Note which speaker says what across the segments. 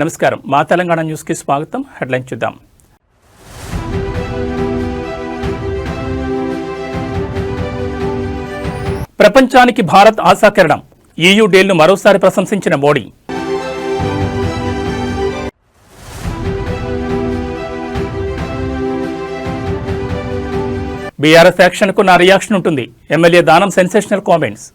Speaker 1: నమస్కారం. మా తెలంగాణ న్యూస్కి స్వాగతం. హెడ్లైన్ చూద్దాం. ప్రపంచానికి భారత్ ఆశాకిరణం. ఈయూ డీల్ను మరోసారి ప్రశంసించిన మోడీ. బీఆర్ఎస్ యాక్షన్కు నా రియాక్షన్ ఉంటుంది. ఎమ్మెల్యే దానం సెన్సేషనల్ కామెంట్స్.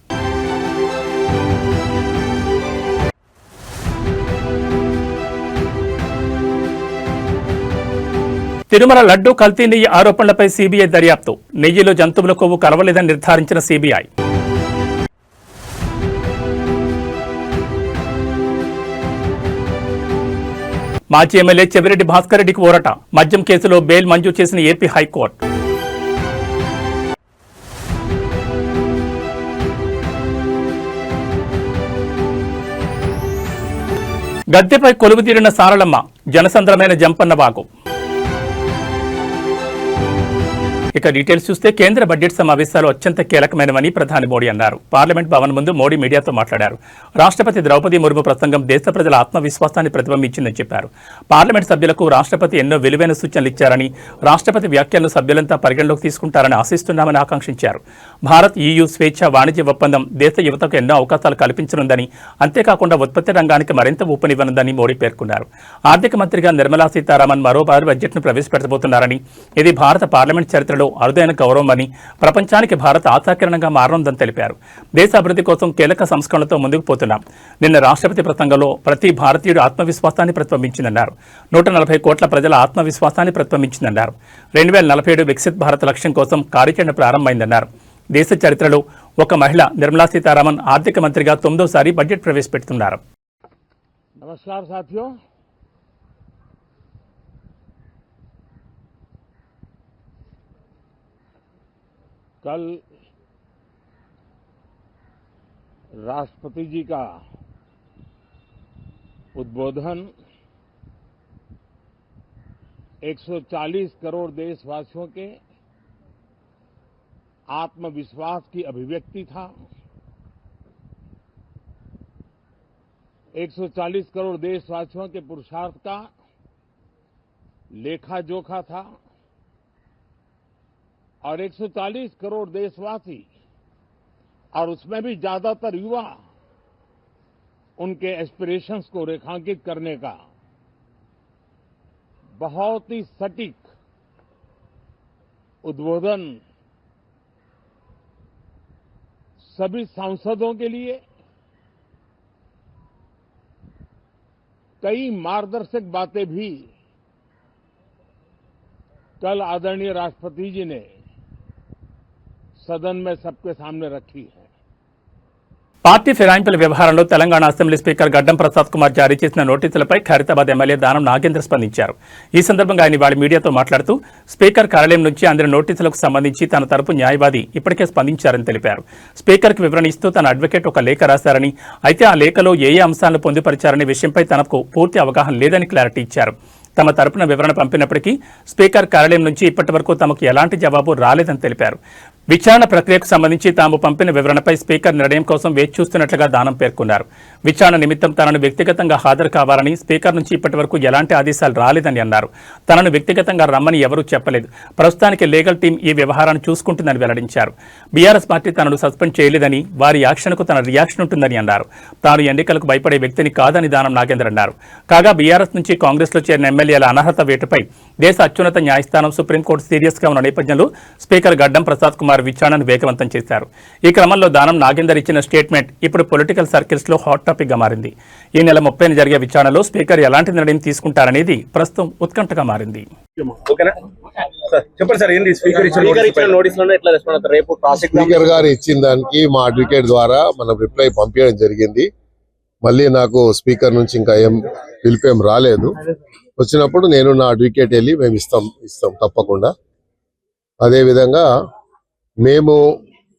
Speaker 1: తిరుమల లడ్డూ కల్తీ నెయ్యి ఆరోపణలపై సీబీఐ దర్యాప్తు. నెయ్యిలో జంతువుల కొవ్వు కలవలేదని నిర్ధారించిన సీబీఐ. మాజీ ఎమ్మెల్యే చెవిరెడ్డి భాస్కర్ రెడ్డికి ఊరట. మద్యం కేసులో బెయిల్ మంజూరు చేసిన ఏపీ హైకోర్టు. గద్దెపై కొలువు తీరిన సారలమ్మ జనసంద్రమైన జంపన్న ఇక డీటెయిల్స్ చూస్తే కేంద్ర బడ్జెట్ సమావేశాలు అత్యంత కీలకమైనవని ప్రధాని మోడీ అన్నారు. పార్లమెంట్ భవన్ ముందు మోడీ మీడియాతో మాట్లాడారు. రాష్ట్రపతి ద్రౌపది ముర్ము ప్రసంగం దేశ ప్రజల ఆత్మవిశ్వాసాన్ని ప్రతిబింబించిందని చెప్పారు. పార్లమెంట్ సభ్యులకు రాష్ట్రపతి ఎన్నో విలువైన సూచనలు ఇచ్చారని రాష్ట్రపతి వ్యాఖ్యలను సభ్యులంతా పరిగణలోకి తీసుకుంటారని ఆశిస్తున్నామని ఆకాంక్షించారు. భారత్ ఈయూ స్వేచ్ఛ వాణిజ్య ఒప్పందం దేశ యువతకు ఎన్నో అవకాశాలు కల్పించనుందని అంతేకాకుండా ఉత్పత్తి రంగానికి మరింత ఊపనివ్వనుందని మోడీ పేర్కొన్నారు. ఆర్థిక మంత్రిగా నిర్మలా సీతారామన్ మరోబారు బడ్జెట్ను ప్రవేశపెట్టబోతున్నారని ఇది భారత పార్లమెంట్ ఆచరణలో అరుదైన అని ప్రపంచానికి భారత్ ఆశాకిరణంగా మారనుందని తెలిపారు. దేశ కోసం కీలక సంస్కరణలతో ముందుకు పోతున్నాం. నిన్న రాష్ట్రపతి ప్రసంగంలో ప్రతి భారతీయుడు ఆత్మవిశ్వాసాన్ని ప్రతిబింబించిందన్నారు. నూట నలభై కోట్ల ప్రజల ఆత్మవిశ్వాసాన్ని ప్రతిబింబించిందన్నారు. రెండు వేల నలభై ఏడు వికసిత్ భారత్ లక్ష్యం కోసం కార్యాచరణ ప్రారంభమైందన్నారు. దేశ చరిత్రలో ఒక మహిళ నిర్మలా సీతారామన్ ఆర్థిక మంత్రిగా తొమ్మిదోసారి బడ్జెట్ ప్రవేశపెడుతున్నారు.
Speaker 2: నమస్కారం कल राष्ट्रपति जी का उद्बोधन 140 करोड़ देशवासियों के आत्मविश्वास की अभिव्यक्ति था। 140 करोड़ देशवासियों के पुरुषार्थ का लेखा जोखा था। और 140 करोड़ देशवासी और उसमें भी ज़्यादातर युवा उनके एस्पिरेशंस को रेखांकित करने का बहुत ही सटीक उद्बोधन सभी सांसदों के लिए, कई मार्गदर्शक बातें भी कल आदरणीय राष्ट्रपति जी ने సదన్ మే సబ్కే సామ్నే రఖీ హై
Speaker 1: పార్టీ ఫిరాయింపుల వ్యవహారంలో తెలంగాణ అసెంబ్లీ స్పీకర్ గడ్డం ప్రసాద్ కుమార్ జారీ చేసిన నోటీసులపై ఖైరతాబాద్ ఎమ్మెల్యే దానం నాగేంద్ర స్పందించారు. ఈ సందర్భంగా ఆయన వాళ్ళ మీడియాతో మాట్లాడుతూ స్పీకర్ కార్యాలయం నుంచి అందిన నోటీసులకు సంబంధించి తన తరపు న్యాయవాది ఇప్పటికే స్పందించారని తెలిపారు. స్పీకర్కి వివరణ ఇస్తూ తన అడ్వకేట్ ఒక లేఖ రాశారని అయితే ఆ లేఖలో ఏ ఏ అంశాలను పొందుపరిచారనే విషయంపై తనకు పూర్తి అవగాహన లేదని క్లారిటీ ఇచ్చారు. తమ తరపున వివరణ పంపినప్పటికీ స్పీకర్ కార్యాలయం నుంచి ఇప్పటి వరకు తమకు ఎలాంటి జవాబు రాలేదని తెలిపారు. విచారణ ప్రక్రియకు సంబంధించి తాము పంపిన వివరణపై స్పీకర్ నిర్ణయం కోసం వేచి చూస్తున్నట్లుగా దానం పేర్కొన్నారు. విచారణ నిమిత్తం తనను వ్యక్తిగతంగా హాజరు కావాలని స్పీకర్ నుంచి ఇప్పటి వరకు ఎలాంటి ఆదేశాలు రాలేదని అన్నారు. తనను వ్యక్తిగతంగా రమ్మని ఎవరూ చెప్పలేదు. ప్రస్తుతానికి లీగల్ టీం ఈ వ్యవహారాన్ని చూసుకుంటుందని వెల్లడించారు. బీఆర్ఎస్ పార్టీ తనను సస్పెండ్ చేయలేదని వారి యాక్షన్కు తన రియాక్షన్ ఉంటుందని అన్నారు. తాను ఎన్నికలకు భయపడే వ్యక్తిని కాదని దానం నాగేందర్ అన్నారు. కాగా బీఆర్ఎస్ నుంచి కాంగ్రెస్లో చేరిన ఎమ్మెల్యేల అనర్హత వేటుపై దేశ అత్యున్నత న్యాయస్థానం సుప్రీంకోర్టు సీరియస్గా ఉన్న నేపథ్యంలో స్పీకర్ గడ్డం ప్రసాద్ కుమార్ విచారణను వేగవంతం చేశారు. ఈ క్రమంలో దానం నాగేందర్ ఇచ్చిన స్టేట్మెంట్ ఇప్పుడు పొలిటికల్ సర్కిల్స్లో హాట్ టాపిక్గా మారింది. ఈ నెల ముప్పైన జరిగే విచారణలో స్పీకర్ ఎలాంటి నిర్ణయం తీసుకుంటారనేది ప్రస్తుతం ఉత్కంఠగా మారింది.
Speaker 3: ఓకేనా? సార్ చెప్పండి సార్ ఏంటి స్పీకర్
Speaker 4: గారు ఇచ్చిన దానికి మా అడ్వకేట్ ద్వారా మనం రిప్లై పంపించడం జరిగింది. మళ్ళీ నాకు స్పీకర్ నుంచి ఇంకా ఏం పిలిపేం రాలేదు. వచ్చినప్పుడు నేను నా అడ్వకేట్ వెళ్ళి మేము ఇస్తాం ఇస్తాం తప్పకుండా. అదే విధంగా మేము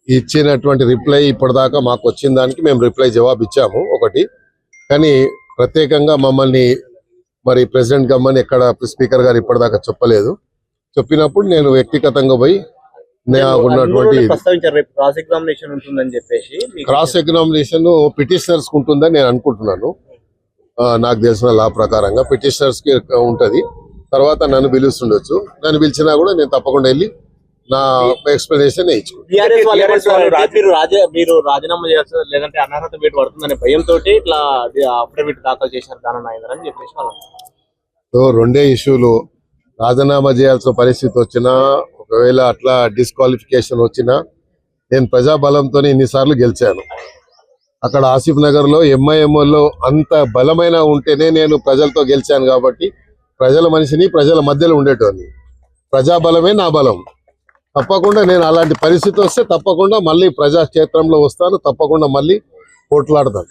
Speaker 4: ఇచ్చినటువంటి రిప్లై ఇప్పటిదాకా మాకు వచ్చిన దానికి మేము రిప్లై జవాబు ఇచ్చాము ఒకటి. కానీ ప్రత్యేకంగా మమ్మల్ని మరి ప్రెసిడెంట్ గమ్మని ఎక్కడ స్పీకర్ గారు ఇప్పటిదాకా చెప్పలేదు. చెప్పినప్పుడు నేను వ్యక్తిగతంగా పోయి ఉన్నటువంటి
Speaker 5: క్రాస్ ఎగ్జామినేషన్
Speaker 4: పిటిషనర్స్ ఉంటుందని నేను అనుకుంటున్నాను. నాకు తెలిసిన లా ప్రకారంగా పిటిషనర్స్కి ఉంటది. తర్వాత నన్ను పిలుస్తుండొచ్చు. నన్ను పిలిచినా కూడా నేను తప్పకుండా వెళ్ళి నా ఎక్స్ప్లెనేషన్
Speaker 5: మీరు రాజా మీరు రాజీనామా చేస్తారు లేదంటే అనర్హత వేటు పడుతుందనే భయంతో ఇట్లా అఫిడవిట్ దాఖలు చేశారు దాని నాయన అని చెప్పేసి వాళ్ళు
Speaker 4: రెండే ఇష్యూలు. రాజీనామా చేయాల్సిన పరిస్థితి వచ్చినా ఒకవేళ అట్లా డిస్క్వాలిఫికేషన్ వచ్చినా నేను ప్రజాబలంతో ఇన్నిసార్లు గెలిచాను. అక్కడ ఆసిఫ్ నగర్లో ఎంఐఎంఓలో అంత బలమైన ఉంటేనే నేను ప్రజలతో గెలిచాను కాబట్టి ప్రజల మనిషిని ప్రజల మధ్యలో ఉండేటోని ప్రజాబలమే నా బలం. తప్పకుండా నేను అలాంటి పరిస్థితి వస్తే తప్పకుండా మళ్ళీ ప్రజాక్షేత్రంలో వస్తాను తప్పకుండా మళ్ళీ పోట్లాడతాను.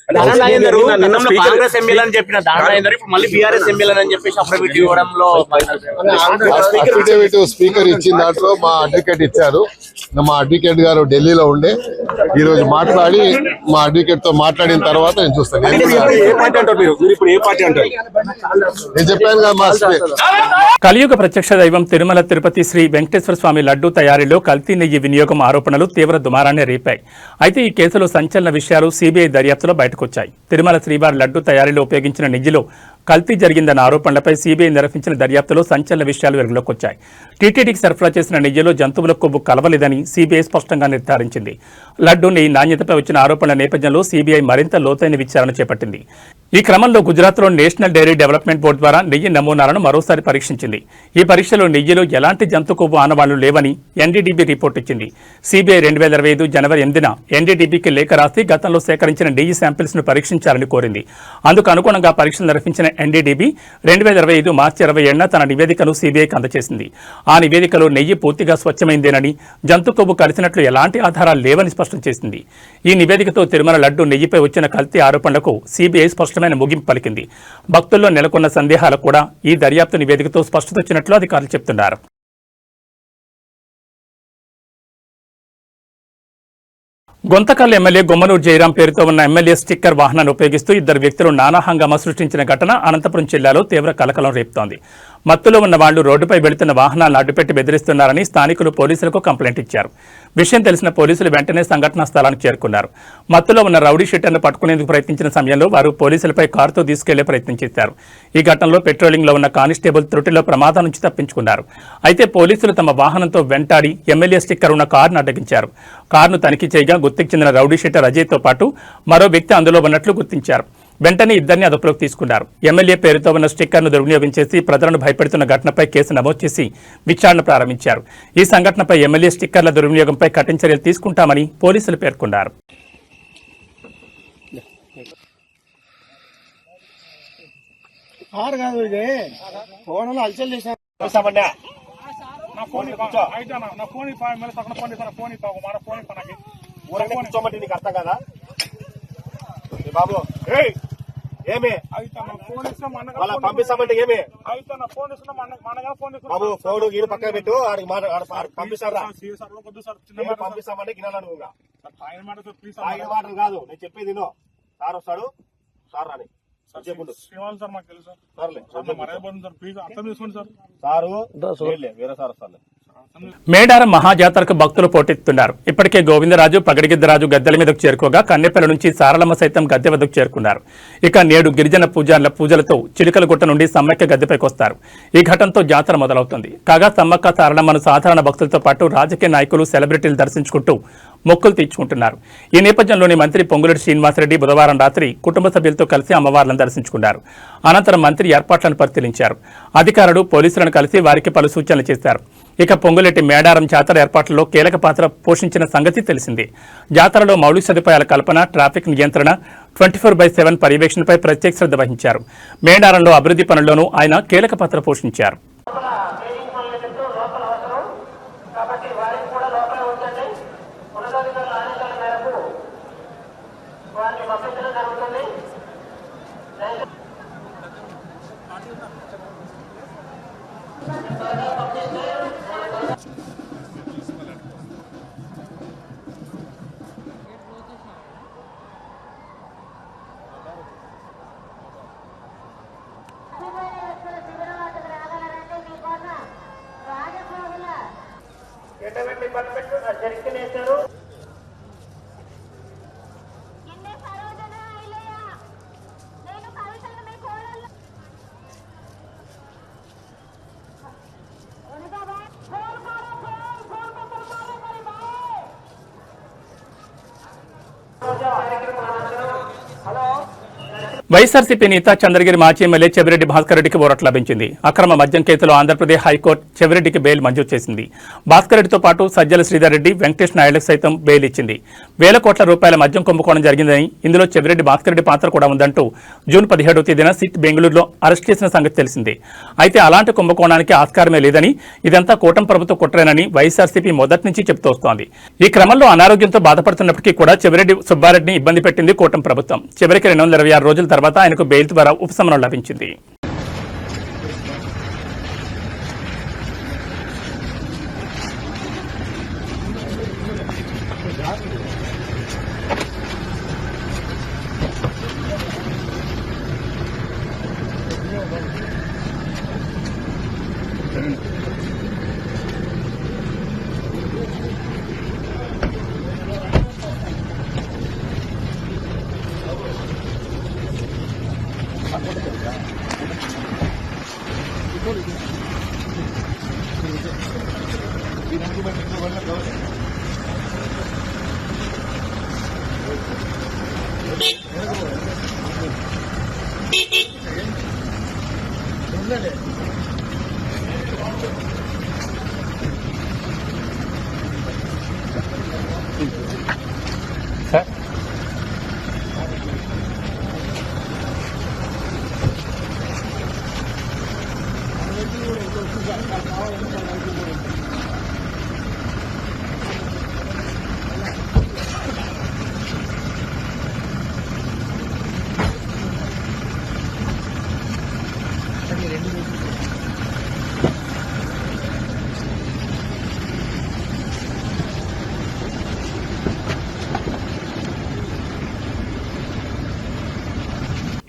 Speaker 5: అఫిడేవిట్
Speaker 4: స్పీకర్ ఇచ్చిన దాంట్లో మా అడ్వకేట్ ఇచ్చారు. మా అడ్వకేట్ గారు ఢిల్లీలో ఉండే ఈ రోజు మాట్లాడి మా అడ్వకేట్తో మాట్లాడిన తర్వాత నేను చూస్తాను. నేను చెప్పాను కదా మా స్పీ-
Speaker 1: కలియుగ ప్రత్యక్ష దైవం తిరుమల తిరుపతి శ్రీ వెంకటేశ్వర స్వామి లడ్డూ తయారీలో కల్తీ నెయ్యి వినియోగం ఆరోపణలు తీవ్ర దుమారాన్ని రేపాయి. అయితే ఈ కేసులో సంచలన విషయాలు సిబిఐ దర్యాప్తులో బయటకొచ్చాయి. తిరుమల శ్రీవారి లడ్డూ తయారీలో ఉపయోగించిన నెయ్యిలో కల్తీ జరిగిందన్న ఆరోపణలపై సీబీఐ నిర్వహించిన దర్యాప్తులో సంచలన విషయాలు వెలుగులోకొచ్చాయి. టీటీడీకి సరఫరా చేసిన నెయ్యిలో జంతువుల కొవ్వు కలవలేదని సిబిఐ స్పష్టంగా నిర్ధారించింది. లడ్డూ నెయ్యి నాణ్యతపై వచ్చిన ఆరోపణల నేపథ్యంలో సిబిఐ మరింత లోతైన విచారణ చేపట్టింది. ఈ క్రమంలో గుజరాత్లో నేషనల్ డైరీ డెవలప్మెంట్ బోర్డు ద్వారా నెయ్యి నమూనాలను మరోసారి పరీక్షించింది. ఈ పరీక్షలో నెయ్యిలో ఎలాంటి జంతు ఆనవాళ్ళు లేవని ఎన్డీడీబీ రిపోర్ట్ ఇచ్చింది. సిబిఐ రెండు వేల ఇరవై ఐదు జనవరి ఎనిమిదిన ఎన్డీడీబీకి లేఖ రాసి గతంలో సేకరించిన నెయ్యి శాంపిల్స్ను పరీక్షించాలని కోరింది. అందుకు అనుగుణంగా పరీక్షలు నిర్వహించిన ఎన్డీడీబీ రెండు వేల ఇరవై ఐదు మార్చి ఇరవై ఏడున తన నివేదికను సిబిఐకి అందజేసింది. ఆ నివేదికలో నెయ్యి పూర్తిగా స్వచ్ఛమైందేనని జంతుకొవ్వు కలిసినట్లు ఎలాంటి ఆధారాలు లేవని స్పష్టం చేసింది. ఈ నివేదికతో తిరుమల లడ్డు నెయ్యిపై వచ్చిన కల్తీ ఆరోపణలకు సిబిఐ స్పష్టమైన ముగింపు పలికింది. భక్తుల్లో నెలకొన్న సందేహాలకు కూడా ఈ దర్యాప్తు నివేదికతో స్పష్టత వచ్చినట్లు అధికారులు చెప్తున్నారు. గొంతకల్ ఎమ్మెల్యే గుమ్మనూరు జయరాం పేరుతో ఉన్న ఎమ్మెల్యే స్టిక్కర్ వాహనాన్ని ఉపయోగిస్తూ ఇద్దరు వ్యక్తులు నానా హంగామా సృష్టించిన ఘటన అనంతపురం జిల్లాలో తీవ్ర కలకలం రేపుతోంది. మత్తులో ఉన్న వాళ్ళు రోడ్డుపై వెళుతున్న వాహనాలను అడ్డుపెట్టి బెదిరిస్తున్నారని స్థానికులు పోలీసులకు కంప్లైంట్ ఇచ్చారు. విషయం తెలిసిన పోలీసులు వెంటనే సంఘటనా స్థలానికి చేరుకున్నారు. మత్తులో ఉన్న రౌడీ షీటర్ను పట్టుకునేందుకు ప్రయత్నించిన సమయంలో వారు పోలీసులపై కారుతో తీసుకెళ్ళే ప్రయత్నం చేశారు. ఈ ఘటనలో పెట్రోలింగ్లో ఉన్న కానిస్టేబుల్ త్రుటిలో ప్రమాదం నుంచి తప్పించుకున్నారు. అయితే పోలీసులు తమ వాహనంతో వెంటాడి ఎమ్మెల్యే స్టిక్కర్ ఉన్న కారును అడ్డగించారు. కారును తనిఖీ చేయగా గుర్తుకు చెందిన రౌడీ షీటర్ అజయ్తో పాటు మరో వ్యక్తి అందులో ఉన్నట్లు గుర్తించారు. వెంటనే ఇద్దరిని అదుపులోకి తీసుకున్నారు. ఎమ్మెల్యే పేరుతో ఉన్న స్టిక్కర్ను దుర్వినియోగం చేసి ప్రజలను భయపెడుతున్న ఘటనపై కేసు నమోదు చేసి విచారణ ప్రారంభించారు. ఈ సంఘటనపై ఎమ్మెల్యే స్టిక్కర్ల దుర్వినియోగంపై కఠిన చర్యలు తీసుకుంటామని పోలీసులు పేర్కొన్నారు.
Speaker 6: కాదు ఇది. ఫోన్లో అలచల్ చేశాను
Speaker 2: నా ఫోన్ కూర్చో. అయితే నా ఫోన్ ఇప్పా మళ్ళీ పక్కన ఫోన్ ఇస్తాను ఫోన్ ఇప్పా మన ఫోన్ ఇప్పా నాకు.
Speaker 6: ఊరనే కూర్చోమంటే నీకు అర్థం కదా? బాబు. ఏమి? వాళ్ళ పంపిస్తామంటే ఏమి? బాబు ఫోన్ గీడు పక్కన పెట్టు. ఆడికి పంపిస్తారా?
Speaker 2: Sir sir.
Speaker 6: పంపిస్తామంటే గినాలను
Speaker 2: సార్, ఆయన
Speaker 6: మాటలు కాదు. నేను చెప్పేది విను. సార్ వస్తాడు. సార్ రాని.
Speaker 2: సార్ మాకు తెలుసు
Speaker 6: సర్లే
Speaker 2: సార్.
Speaker 6: వేరే సార్ వస్తాను
Speaker 1: మేడారం మహాజాతరకు భక్తులు పోటెత్తున్నారు. ఇప్పటికే గోవిందరాజు పగడిగిద్దరాజు గద్దెల మీదకు చేరుకోగా కన్నెపల్లి నుంచి సారలమ్మ సైతం గద్దె వద్దకు చేరుకున్నారు. ఇక నేడు గిరిజన పూజార్ల పూజలతో చిలుకలగుట్ట నుండి సమ్మక్క గద్దెపైకి వస్తారు. ఈ ఘటనతో జాతర మొదలవుతుంది. కాగా సమ్మక్క సారలమ్మను సాధారణ భక్తులతో పాటు రాజకీయ నాయకులు సెలబ్రిటీలు దర్శించుకుంటూ మొక్కులు తీర్చుకుంటున్నారు. ఈ నేపథ్యంలోని మంత్రి పొంగులేటి శ్రీనివాసరెడ్డి బుధవారం రాత్రి కుటుంబ సభ్యులతో కలిసి అమ్మవార్లను దర్శించుకున్నారు. అనంతరం మంత్రి ఏర్పాట్లను పరిశీలించారు. అధికారులు పోలీసులను కలిసి వారికి పలు సూచనలు చేశారు. ఇక పొంగులెట్టి మేడారం జాతర ఏర్పాట్లలో కీలక పాత్ర పోషించిన సంగతి తెలిసిందే. జాతరలో మౌలిక సదుపాయాల కల్పన ట్రాఫిక్ నియంత్రణ ట్వంటీ ఫోర్ బై సెవెన్ పర్యవేక్షణపై ప్రత్యేక శ్రద్ధ వహించారు. మేడారంలో అభివృద్ధి పనుల్లోనూ ఆయన కీలక పాత్ర పోషించారు.
Speaker 7: ఎటువంటి పర్ఫెక్ట్ ఐలయ్య వేశారు
Speaker 1: వైఎస్ఆర్సీపీ నేత చంద్రగిరి మాజీ ఎమ్మెల్యే చెవిరెడ్డి భాస్కర్ రెడ్డికి ఊరట లభించింది. అక్రమ మద్యం కేసులో ఆంధ్రప్రదేశ్ హైకోర్టు చెవిరెడ్డికి బెయిల్ మంజూరు చేసింది. భాస్కర్ రెడ్డితో పాటు సజ్జల శ్రీధర్ రెడ్డి వెంకటేష్ నాయుడుకు సైతం బెయిల్ ఇచ్చింది. వేల కోట్ల రూపాయల మద్యం కుంభకోణం జరిగిందని ఇందులో చెవిరెడ్డి భాస్కర్ రెడ్డి పాత్ర కూడా ఉందంటూ జూన్ పదిహేడవ తేదీన సిట్ బెంగళూరులో అరెస్ట్ చేసిన సంగతి తెలిసిందే. అయితే అలాంటి కుంభకోణానికి ఆస్కారమే లేదని ఇదంతా కూటమి ప్రభుత్వ కుట్రేనని వైఎస్ఆర్సీపీ మొదటి నుంచి చెబుతూ వస్తోంది. ఈ క్రమంలో అనారోగ్యంతో బాధపడుతున్నప్పటికీ కూడా చెవిరెడ్డి సుబ్బారెడ్డిని ఇబ్బంది పెట్టింది కూటమి ప్రభుత్వం. చివరికి రెండు వందల ఇరవై ఆరు రోజుల తర్వాత ఆయనకు బెయిల్ ద్వారా ఉపశమనం లభించింది.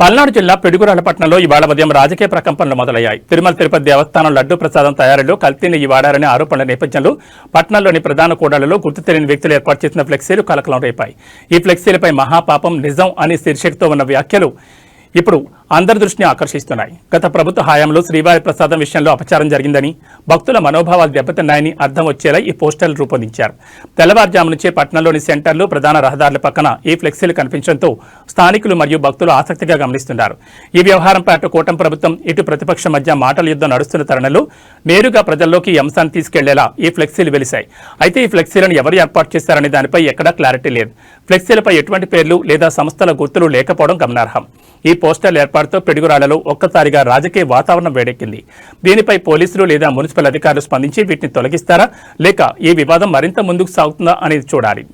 Speaker 1: పల్నాడు జిల్లా పిడుగురాళ్ళ పట్టణంలో ఇవాళ ఉదయం రాజకీయ ప్రకంపనలు మొదలయ్యాయి. తిరుమల తిరుపతి దేవస్థానం లడ్డు ప్రసాదం తయారీలో కల్తీని ఈ వాడారనే ఆరోపణల నేపథ్యంలో పట్టణంలోని ప్రధాన కూడళ్ళలో గుర్తు తెలియని వ్యక్తులు ఏర్పాటు చేసిన ఫ్లెక్సీలు కలకలం రేపాయి. ఈ ఫ్లెక్సీలపై మహాపాపం నిజం అని శీర్షికతో ఉన్న వ్యాఖ్యలు ఇప్పుడు అందరి దృష్టిని ఆకర్షిస్తున్నాయి. గత ప్రభుత్వ హయాంలో శ్రీవారి ప్రసాదం విషయంలో అపచారం జరిగిందని భక్తుల మనోభావాలు దెబ్బతిన్నాయని అర్థం వచ్చేలా ఈ పోస్టర్లు రూపొందించారు. తెల్లవారుజాము నుంచే పట్టణంలోని సెంటర్లు ప్రధాన రహదారుల పక్కన ఈ ఫ్లెక్సీలు కనిపించడంతో స్థానికులు మరియు భక్తులు ఆసక్తిగా గమనిస్తున్నారు. ఈ వ్యవహారంపై అటు కూటమి ప్రభుత్వం ఇటు ప్రతిపక్ష మధ్య మాటల యుద్ధం నడుస్తున్న తరుణంలో నేరుగా ప్రజల్లోకి ఈ అంశాన్ని తీసుకెళ్ళేలా ఈ ఫ్లెక్సీలు వెలిశాయి. అయితే ఈ ఫ్లెక్సీలను ఎవరు ఏర్పాటు చేశారనే దానిపై ఎక్కడా క్లారిటీ లేదు. ఫ్లెక్సీలపై ఎటువంటి పేర్లు లేదా సంస్థల గుర్తులు లేకపోవడం గమనార్హం. ఈ పోస్టల్ ఏర్పాటుతో పిడుగురాళ్ళలో ఒక్కసారిగా రాజకీయ వాతావరణం వేడెక్కింది. దీనిపై పోలీసులు లేదా మున్సిపల్ అధికారులు స్పందించి వీటిని తొలగిస్తారా? లేక ఈ వివాదం మరింత ముందుకు సాగుతుందా అనేది చూడాలి.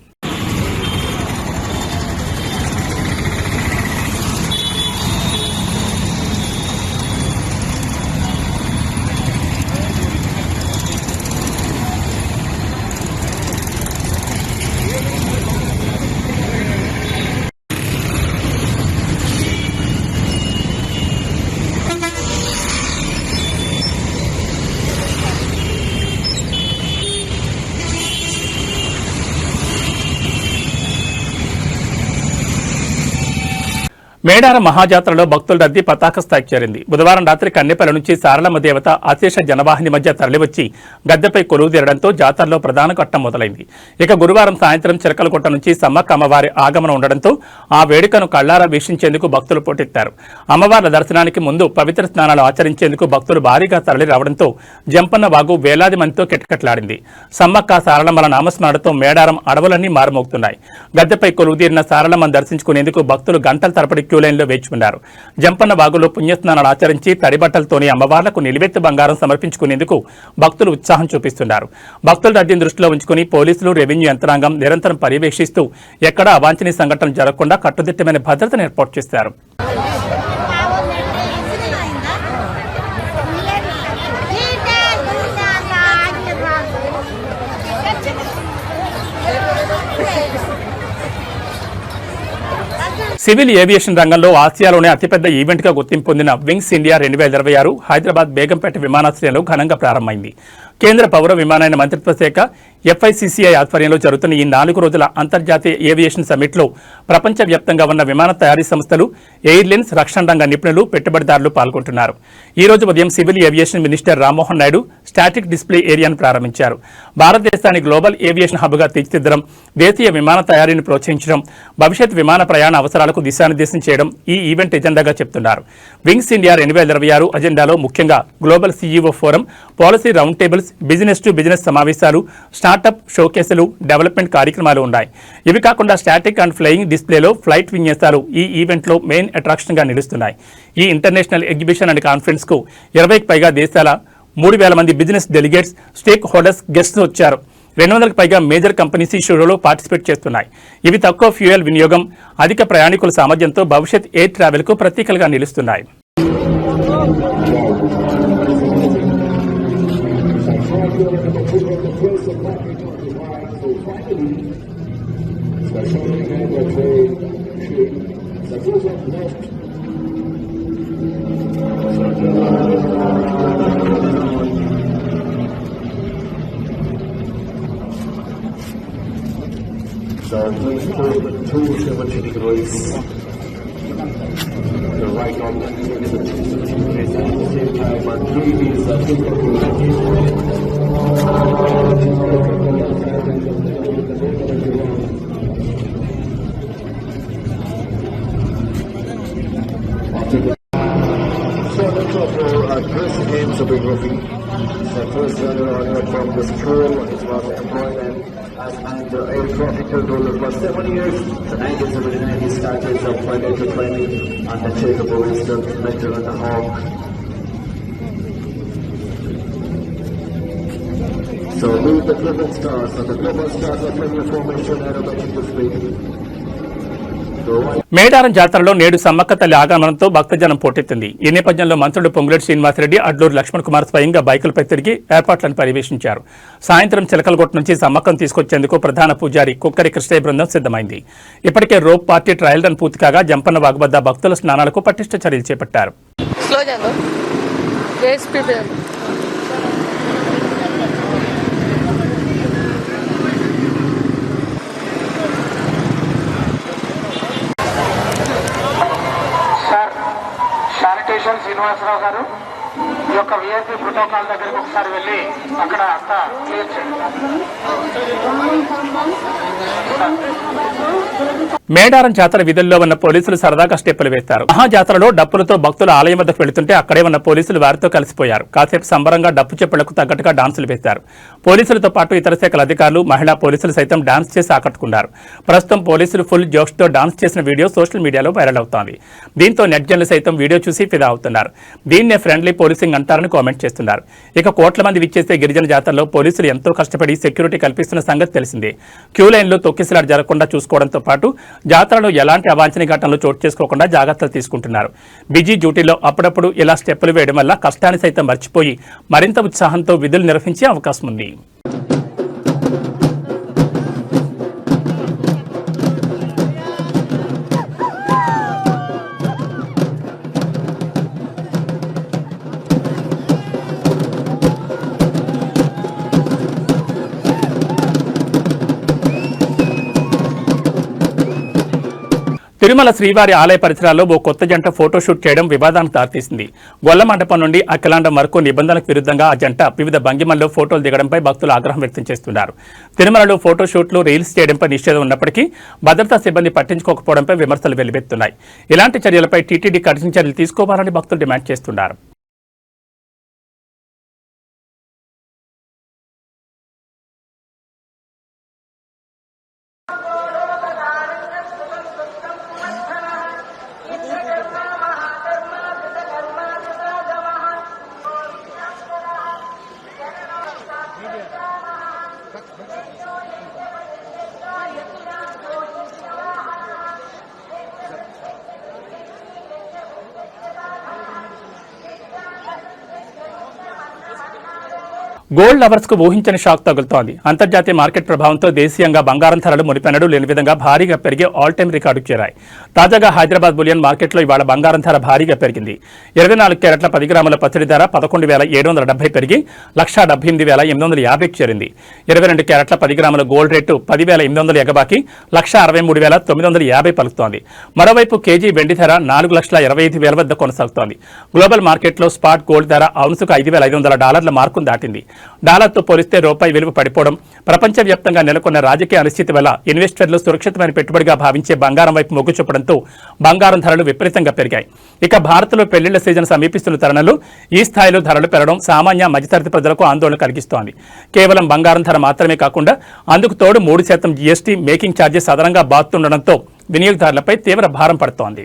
Speaker 1: మేడారం మహాజాతరలో భక్తుల రద్దీ పతాక స్థాయికి చేరింది. బుధవారం రాత్రి కన్నెపల్లి నుంచి సారలమ్మ దేవత అశేష జనవాహిని మధ్య తరలివచ్చి గద్దెపై కొలువు తీరడంతో జాతరలో ప్రధాన ఘట్టం మొదలైంది. ఇక గురువారం సాయంత్రం చిరకలగుట్ట నుంచి సమ్మక్క అమ్మవారి ఆగమనం ఉండడంతో ఆ వేడుకను కళ్ళారా వీక్షించేందుకు భక్తులు పోటెత్తారు. అమ్మవార్ల దర్శనానికి ముందు పవిత్ర స్నానాలు ఆచరించేందుకు భక్తులు భారీగా తరలి రావడంతో జంపన్న వాగు వేలాది మందితో కిటకట్లాడింది. సమ్మక్క సారలమ్మల నామస్మరణతో మేడారం అడవులన్నీ మారుమోగుతున్నాయి. గద్దెపై కొలువుదీరిన సారలమ్మను దర్శించుకునేందుకు భక్తులు గంటల తరబడి క్యూ లైన్లో వేచి ఉన్నారు జంపన్న వాగులో పుణ్యస్నానాలు ఆచరించి తడిబట్టలతోని అమ్మవార్లకు నిలువెత్తు బంగారం సమర్పించుకునేందుకు భక్తులు ఉత్సాహం చూపిస్తున్నారు. భక్తుల రద్దీని దృష్టిలో ఉంచుకుని పోలీసులు రెవెన్యూ యంత్రాంగం నిరంతరం పర్యవేక్షిస్తూ ఎక్కడా అవాంఛనీయ సంఘటనలు జరగకుండా కట్టుదిట్టమైన భద్రతను ఏర్పాటు చేశారు. సివిల్ ఏవియేషన్ రంగంలో ఆసియాలోనే అతిపెద్ద ఈవెంట్గా గుర్తింపు పొందిన వింగ్స్ ఇండియా రెండు వేల ఇరవై ఆరు హైదరాబాద్ బేగంపేట విమానాశ్రయంలో ఘనంగా ప్రారంభమైంది. కేంద్ర పౌర విమానయాన మంత్రిత్వ శాఖ ఎఫ్ఐసిసిఐ ఆధ్వర్యంలో జరుగుతున్న ఈ నాలుగు రోజుల అంతర్జాతీయ ఏవియేషన్ సమ్మిట్లో ప్రపంచవ్యాప్తంగా ఉన్న విమాన తయారీ సంస్థలు ఎయిర్లైన్స్ రక్షణ రంగ నిపుణులు పెట్టుబడిదారులు పాల్గొంటున్నారు. ఈ రోజు ఉదయం civil aviation minister Rammohan Naidu static display ఏరియాను ప్రారంభించారు. భారతదేశాన్ని గ్లోబల్ ఏవియేషన్ హబ్గా తీర్చిదిద్దడం దేశీయ విమాన తయారీని ప్రోత్సహించడం భవిష్యత్ విమాన ప్రయాణ అవసరాలకు దిశానిర్దేశం చేయడం ఈ ఈవెంట్ ఎజెండాగా చెప్తున్నారు. వింగ్స్ ఇండియా రెండు వేల ఇరవై ఆరు అజెండాలో ముఖ్యంగా global CEO forum policy round tables business to business సమావేశాలు స్టార్టప్ షోకేసులు డెవలప్మెంట్ కార్యక్రమాలు ఉన్నాయి. ఇవి కాకుండా స్టాటిక్ అండ్ ఫ్లయింగ్ డిస్ప్లేలో ఫ్లైట్ విన్యాసాలు ఈ ఈవెంట్లో మెయిన్ అట్రాక్షన్గా నిలుస్తున్నాయి. ఈ ఇంటర్నేషనల్ ఎగ్జిబిషన్ అండ్ కాన్ఫరెన్స్కు ఇరవైకి పైగా దేశాల మూడు వేల మంది business delegates stakeholders guests వచ్చారు. రెండు వందలకు పైగా మేజర్ కంపెనీస్ ఈ షోలో పార్టిసిపేట్ చేస్తున్నాయి. ఇవి తక్కువ ఫ్యూయల్ వినియోగం అధిక ప్రయాణికుల సామర్థ్యంతో భవిష్యత్ ఎయిర్ ట్రావెల్కు ప్రతీకలుగా నిలుస్తున్నాయి.
Speaker 7: So please put two symmetry degrees the right on the and at the same time our baby is a So that's all for our first games of geography. So first letter from the school is well employment. And night, the air traffic controller for seven years, The is originally started the financial planning on the charitable wisdom, mental and the hawk. So move the global stars, and the global stars are from your formation and awaiting the speed.
Speaker 1: Medaram జాతరలో నేడు సమ్మక్క తల్లి ఆగమనంతో భక్తజనం పోటెత్తింది. ఈ నేపథ్యంలో మంత్రులు పొంగులేటి శ్రీనివాసరెడ్డి అడ్లూరు లక్ష్మణ్ కుమార్ స్వయంగా బైకులపై తిరిగి ఏర్పాట్లను పర్యవేక్షించారు. సాయంత్రం చిలకలగొట్ట నుంచి సమ్మక్కను తీసుకొచ్చేందుకు ప్రధాన పూజారి కుక్కరి కృష్ణయ్య బృందం సిద్ధమైంది. ఇప్పటికే రోప్ పార్టీ ట్రయల్ రన్ పూర్తి కాగా జంపన్న వాగు వద్ద భక్తుల స్నానాలకు పటిష్ట చర్యలు చేపట్టారు.
Speaker 8: యొక్క విఐపి ప్రోటోకాల్ దగ్గరికి ఒకసారి వెళ్ళి అక్కడ అంతా క్లియర్ చేయండి.
Speaker 1: మేడారం జాతర విధుల్లో ఉన్న పోలీసులు సరదాగా స్టెప్పులు వేస్తారు. మహాజాతరలో డప్పులతో భక్తులు ఆలయం వద్దకు వెళుతుంటే అక్కడే ఉన్న పోలీసులు వారితో కలిసిపోయారు. కాసేపు సంబరంగా డప్పు చెప్పులకు తగ్గట్టుగా డాన్సులు వేశారు. పోలీసులతో పాటు ఇతర శాఖల అధికారులు మహిళా పోలీసులు సైతం డాన్స్ చేసి ఆకట్టుకున్నారు. ప్రస్తుతం పోలీసులు ఫుల్ జోష్తో తో డాన్స్ చేసిన వీడియో సోషల్ మీడియాలో వైరల్ అవుతోంది. దీంతో నెట్జన్లు సైతం వీడియో చూసి ఫిదా అవుతున్నారు. దీన్నే ఫ్రెండ్లీ పోలీసింగ్ అంటారని కామెంట్ చేస్తున్నారు. ఇక కోట్ల మంది విచ్చేసే గిరిజన జాతరలో పోలీసులు ఎంతో కష్టపడి సెక్యూరిటీ కల్పిస్తున్న సంగతి తెలిసిందే. క్యూ లైన్లో తొక్కిసలాట జరగకుండా చూసుకోవడంతో పాటు జాతరలో ఎలాంటి అవాంఛనీయ ఘటనలు చోటు చేసుకోకుండా జాగ్రత్తలు తీసుకుంటున్నారు. బిజీ డ్యూటీలో అప్పుడప్పుడు ఇలా స్టెప్పులు వేయడం వల్ల కష్టాన్ని సైతం మర్చిపోయి మరింత ఉత్సాహంతో విధులు నిర్వహించే అవకాశం ఉంది తిరుమల శ్రీవారి ఆలయ పరిసరాల్లో ఓ కొత్త జంట ఫోటోషూట్ చేయడం వివాదానికి దారితీసింది. గొల్ల మండపం నుండి అఖిలాండం వరకు నిబంధనలకు విరుద్ధంగా ఆ జంట వివిధ భంగిమల్లో ఫోటోలు దిగడంపై భక్తులు ఆగ్రహం వ్యక్తం చేస్తున్నారు. తిరుమలలో ఫోటోషూట్లు రీల్స్ చేయడంపై నిషేధం ఉన్నప్పటికీ భద్రతా సిబ్బంది పట్టించుకోకపోవడంపై విమర్శలు వెల్లువెత్తున్నాయి. ఇలాంటి చర్యలపై టీటీడీ కఠిన చర్యలు తీసుకోవాలని భక్తులు డిమాండ్ చేస్తున్నారు. గోల్డ్ లవర్స్కు ఊహించని షాక్ తగులుతోంది. అంతర్జాతీయ మార్కెట్ ప్రభావంతో దేశీయంగా బంగారం ధరలు మునిపెన్నడూ లేని విధంగా భారీగా పెరిగి ఆల్ టైం రికార్డుకు చేరాయి. తాజాగా హైదరాబాద్ బులియన్ మార్కెట్లో ఇవాళ బంగారం ధర భారీగా పెరిగింది. ఇరవై నాలుగు క్యారెట్ల పది గ్రాముల పచ్చడి ధర పదకొండు వేల ఏడు వందల డెబ్బై పెరిగి లక్షా డెబ్బై ఎనిమిది వేల ఎనిమిది వందల యాభైకి చేరింది. ఇరవై రెండు క్యారెట్ల పది గ్రాముల గోల్డ్ రేటు పది వేల ఎనిమిది వందల ఎగబాకి లక్ష అరవై మూడు వేల తొమ్మిది వందల యాభై పలుకుతోంది. మరోవైపు కేజీ వెండి ధర నాలుగు లక్షల ఇరవై ఐదు వేల వద్ద కొనసాగుతోంది. గ్లోబల్ మార్కెట్లో స్పాట్ గోల్డ్ ధర ఔన్సుకు ఐదు వేల ఐదు వందల డాలర్ల మార్కును దాటింది. డాలర్తో పోలిస్తే రూపాయి విలువ పడిపోవడం ప్రపంచవ్యాప్తంగా నెలకొన్న రాజకీయ అనిశ్చితి వల్ల ఇన్వెస్టర్లు సురక్షితమైన పెట్టుబడిగా భావించే బంగారం వైపు మొగ్గు చూపడంతో బంగారం ధరలు విపరీతంగా పెరిగాయి. ఇక భారత్లో పెళ్ళిళ్ళ సీజన్ సమీపిస్తున్న తరుణంలో ఈ స్థాయిలో ధరలు పెరగడం సామాన్య మధ్యతరగతి ప్రజలకు ఆందోళన కలిగిస్తోంది. కేవలం బంగారం ధర మాత్రమే కాకుండా అందుకు తోడు మూడు శాతం జీఎస్టీ మేకింగ్ ఛార్జెస్ అదనంగా బాతుండడంతో వినియోగదారులపై తీవ్ర భారం పడుతోంది.